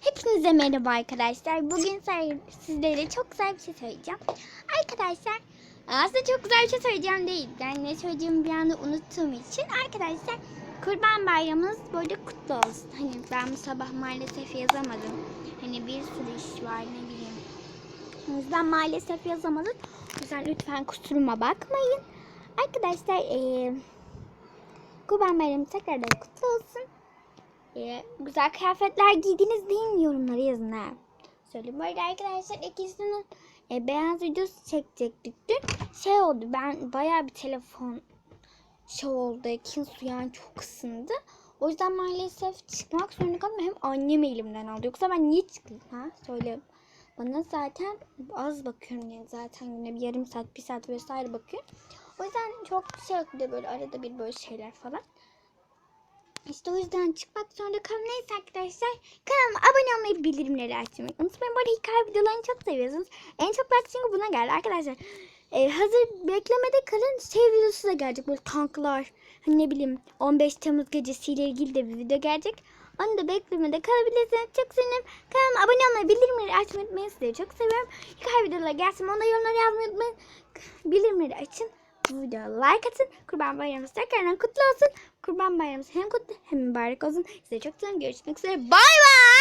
Hepinize merhaba arkadaşlar. Bugün sizlere çok güzel bir şey söyleyeceğim. Arkadaşlar aslında çok güzel bir şey söyleyeceğim değil. Ben ne söyleyeceğimi bir anda unuttuğum için arkadaşlar Kurban Bayramınız böyle kutlu olsun. Hani ben bu sabah maalesef yazamadım. Hani bir sürü iş var ne bileyim. O yüzden maalesef yazamadım. O yüzden lütfen kusuruma bakmayın. Arkadaşlar eee Kurban Bayramı tekrardan kutlu olsun. Ee, güzel kıyafetler giydiniz değil mi yorumlara yazın ha. Söyleyeyim bu arada arkadaşlar ikisinin e, beyaz videosu çekecektik dün. Şey oldu ben bayağı bir telefon şey oldu. Ekin su yani çok ısındı. O yüzden maalesef çıkmak zorunda kaldım. Hem annem elimden aldı. Yoksa ben niye çıkayım ha? Söyle. Bana zaten az bakıyorum yani zaten güne bir yarım saat bir saat vesaire bakıyorum. O yüzden çok şey yok böyle arada bir böyle şeyler falan. İşte o yüzden çıkmak zorunda kaldım. Neyse arkadaşlar kanalıma abone olmayı bildirimleri açmayı unutmayın. Arada hikaye videolarını çok seviyorsunuz. En çok like çünkü buna geldi arkadaşlar. Ee, hazır beklemede kalın şey videosu da gelecek. Böyle tanklar hani ne bileyim 15 Temmuz gecesiyle ilgili de bir video gelecek. Onu da beklemede kalabilirsiniz. Çok sevinirim. Kanalıma abone olmayı, bildirimleri açmayı unutmayın. Sizleri çok seviyorum. Hikaye videoları gelsin. Onu da yorumlara yazmayı unutmayın. Bildirimleri açın. Bu videoya like atın. Kurban bayramınız tekrardan kutlu olsun. Kurban bayramınız hem kutlu hem mübarek olsun. Size çok seviyorum. Görüşmek üzere. Bay bay.